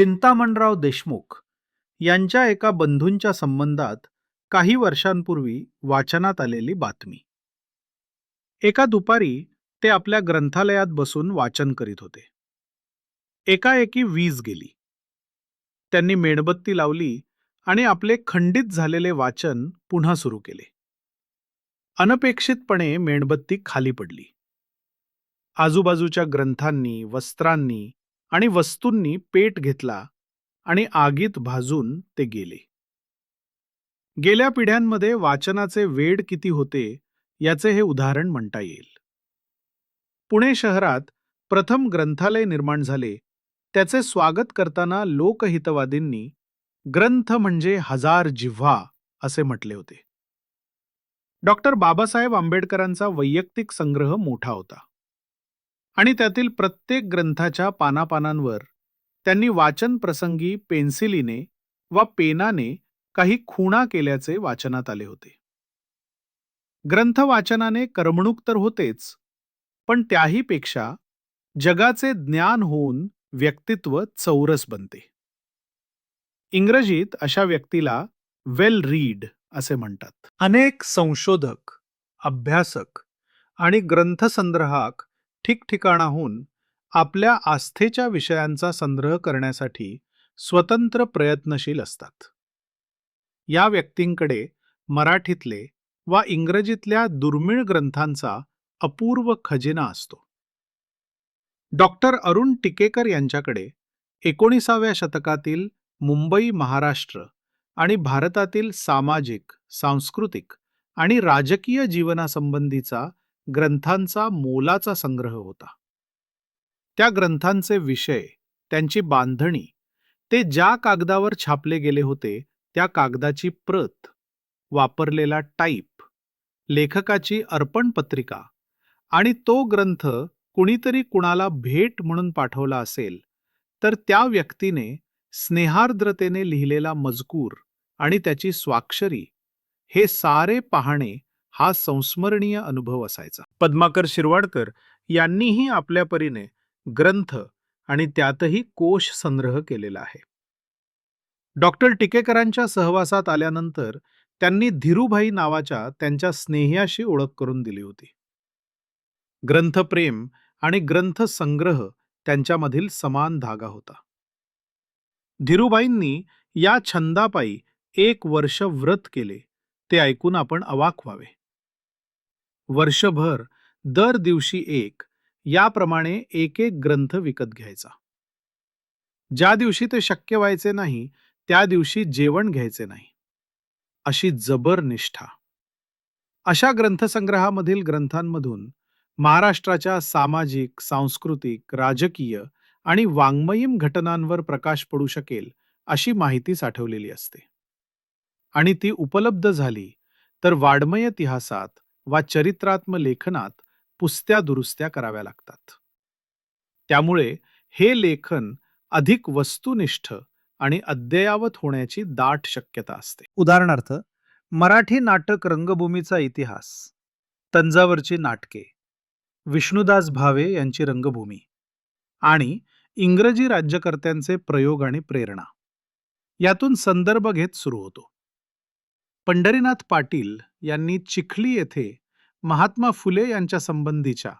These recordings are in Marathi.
चिंतामणराव देशमुख यांच्या एका बंधूंच्या संबंधात काही वर्षांपूर्वी वाचनात आलेली बातमी. एका दुपारी ते आपल्या ग्रंथालयात बसून वाचन करीत होते. एकाएकी वीज गेली. त्यांनी मेणबत्ती लावली आणि आपले खंडित झालेले वाचन पुन्हा सुरू केले. अनपेक्षितपणे मेणबत्ती खाली पडली. आजूबाजूच्या ग्रंथांनी वस्त्रांनी आणि वस्तूंनी पेट घेतला आणि आगीत भाजून ते गेले. गेल्या पिढ्यांमध्ये वाचनाचे वेड किती होते याचे हे उदाहरण म्हणता येईल. पुणे शहरात प्रथम ग्रंथालय निर्माण झाले. त्याचे स्वागत करताना लोकहितवादींनी ग्रंथ म्हणजे हजार जिव्हा असे म्हटले होते. डॉक्टर बाबासाहेब आंबेडकरांचा वैयक्तिक संग्रह मोठा होता. आणि त्यातील प्रत्येक ग्रंथाच्या पानापानांवर त्यांनी वाचन प्रसंगी पेन्सिलीने वा पेनाने काही खुणा केल्याचे वाचनात आले होते. ग्रंथ वाचनाने करमणूक तर होतेच पण त्याहीपेक्षा जगाचे ज्ञान होऊन व्यक्तित्व चौरस बनते. इंग्रजीत अशा व्यक्तीला वेल रीड असे म्हणतात. अनेक संशोधक अभ्यासक आणि ग्रंथसंग्रहक ठिकठिकाणाहून आपल्या आस्थेच्या विषयांचा संग्रह करण्यासाठी स्वतंत्र प्रयत्नशील असतात. या व्यक्तींकडे मराठीतले वा इंग्रजीतल्या दुर्मिळ ग्रंथांचा अपूर्व खजिना असतो. डॉक्टर अरुण टिकेकर यांच्याकडे एकोणीसाव्या शतकातील मुंबई महाराष्ट्र आणि भारतातील सामाजिक सांस्कृतिक आणि राजकीय जीवनासंबंधीचा ग्रंथांचा मोलाचा संग्रह होता. त्या ग्रंथांचे विषय त्यांची बांधणी ते ज्या कागदावर छापले गेले होते त्या कागदाची प्रत वापरलेला टाईप लेखकाची अर्पण पत्रिका आणि तो ग्रंथ कुणीतरी कुणाला भेट म्हणून पाठवला असेल तर त्या व्यक्तीने स्नेहार्द्रतेने लिहिलेला मजकूर आणि त्याची स्वाक्षरी हे सारे पाहणे हा संस्मरणीय अनुभव असायचा. पद्माकर शिरवाडकर यांनीही आपल्या परीने ग्रंथ आणि त्यातही कोश संग्रह केलेला आहे. डॉक्टर टिकेकरांच्या सहवासात आल्यानंतर त्यांनी धीरूभाई नावाच्या त्यांच्या स्नेह्याशी ओळख करून दिली होती. ग्रंथप्रेम आणि ग्रंथ संग्रह त्यांच्यामधील समान धागा होता. धीरूभाईंनी या छंदापायी एक वर्ष व्रत केले ते ऐकून आपण अवाक व्हावे. वर्षभर दर दिवशी एक याप्रमाणे एक एक ग्रंथ विकत घ्यायचा. ज्या दिवशी ते शक्य व्हायचे नाही त्या दिवशी जेवण घ्यायचे नाही. अशी जबर निष्ठा. अशा ग्रंथसंग्रहामधील ग्रंथांमधून महाराष्ट्राच्या सामाजिक सांस्कृतिक राजकीय आणि वाङ्मयीन घटनांवर प्रकाश पडू शकेल अशी माहिती साठवलेली असते. आणि ती उपलब्ध झाली तर वाड्मय इतिहासात वा चरित्रात्म लेखनात पुस्त्या दुरुस्त्या कराव्या लागतात. त्यामुळे हे लेखन अधिक वस्तुनिष्ठ आणि अद्ययावत होण्याची दाट शक्यता असते. उदाहरणार्थ मराठी नाटक रंगभूमीचा इतिहास तंजावरची नाटके विष्णुदास भावे यांची रंगभूमी आणि इंग्रजी राज्यकर्त्यांचे प्रयोग आणि प्रेरणा. यातून संदर्भ घेत सुरू होतो. पंढरीनाथ पाटील यांनी चिखली येथे महात्मा फुले यांच्या संबंधीच्या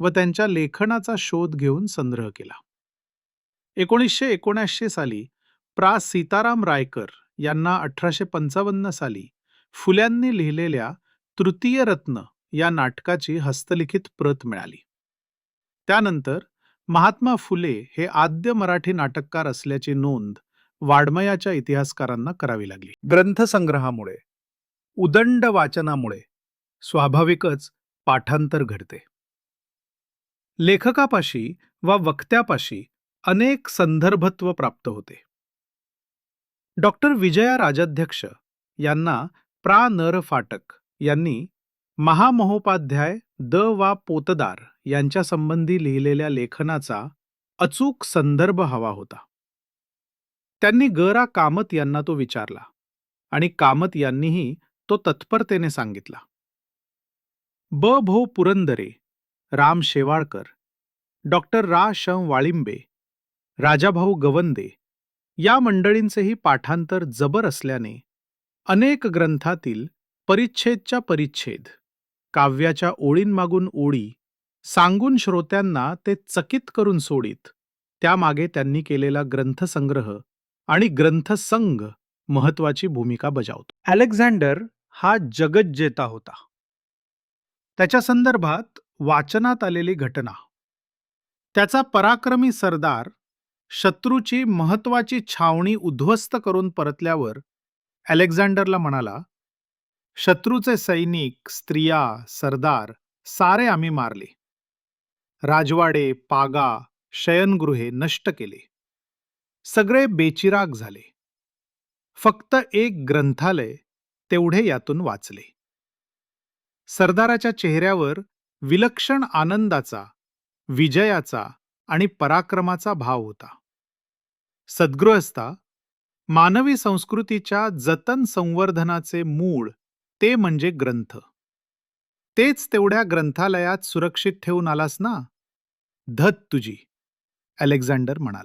व त्यांच्या लेखनाचा शोध घेऊन संग्रह केला. एकोणीसशे एकोणऐंशी साली प्रा. सीताराम रायकर यांना अठराशे पंचावन्न साली फुल्यांनी लिहिलेल्या तृतीय रत्न या नाटकाची हस्तलिखित प्रत मिळाली. त्यानंतर महात्मा फुले हे आद्य मराठी नाटककार असल्याची नोंद वाड्मयाच्या इतिहासकारांना करावी लागली. ग्रंथसंग्रहामुळे उदंड वाचनामुळे स्वाभाविकच पाठांतर घडते. लेखकापाशी वा वक्त्यापाशी अनेक संदर्भत्व प्राप्त होते. डॉक्टर विजया राजाध्यक्ष यांना प्रा नर फाटक यांनी महामहोपाध्याय द वा पोतदार यांच्या संबंधी लिहिलेल्या लेखनाचा अचूक संदर्भ हवा होता. त्यांनी गरा कामत यांना तो विचारला आणि कामत यांनीही तो तत्परतेने सांगितला. ब. भो. पुरंदरे राम शेवाळकर डॉक्टर रा. शं. वाळिंबे राजाभाऊ गवंदे या मंडळींचेही पाठांतर जबर असल्याने अनेक ग्रंथातील परिच्छेदच्या परिच्छेद काव्याच्या ओळींमागून ओळी सांगून श्रोत्यांना ते चकित करून सोडीत त्यामागे त्यांनी केलेला ग्रंथसंग्रह आणि ग्रंथसंघ महत्वाची भूमिका बजावतो. अलेक्झांडर हा जगज्जेता होता. त्याच्या संदर्भात वाचनात आलेली घटना. त्याचा पराक्रमी सरदार शत्रूची महत्वाची छावणी उद्ध्वस्त करून परतल्यावर अलेक्झांडरला म्हणाला शत्रूचे सैनिक स्त्रिया सरदार सारे आम्ही मारले. राजवाडे पागा शयनगृहे नष्ट केले. सगळे बेचिराग झाले. फक्त एक ग्रंथालय तेवढे यातून वाचले. सरदाराच्या चेहऱ्यावर विलक्षण आनंदाचा विजयाचा आणि पराक्रमाचा भाव होता. सद्गृहस्था मानवी संस्कृतीच्या जतन संवर्धनाचे मूळ ते म्हणजे ग्रंथ. तेच तेवढ्या ग्रंथालयात सुरक्षित ठेवून आलास ना? धत तुझी अलेक्झांडर म्हणाला.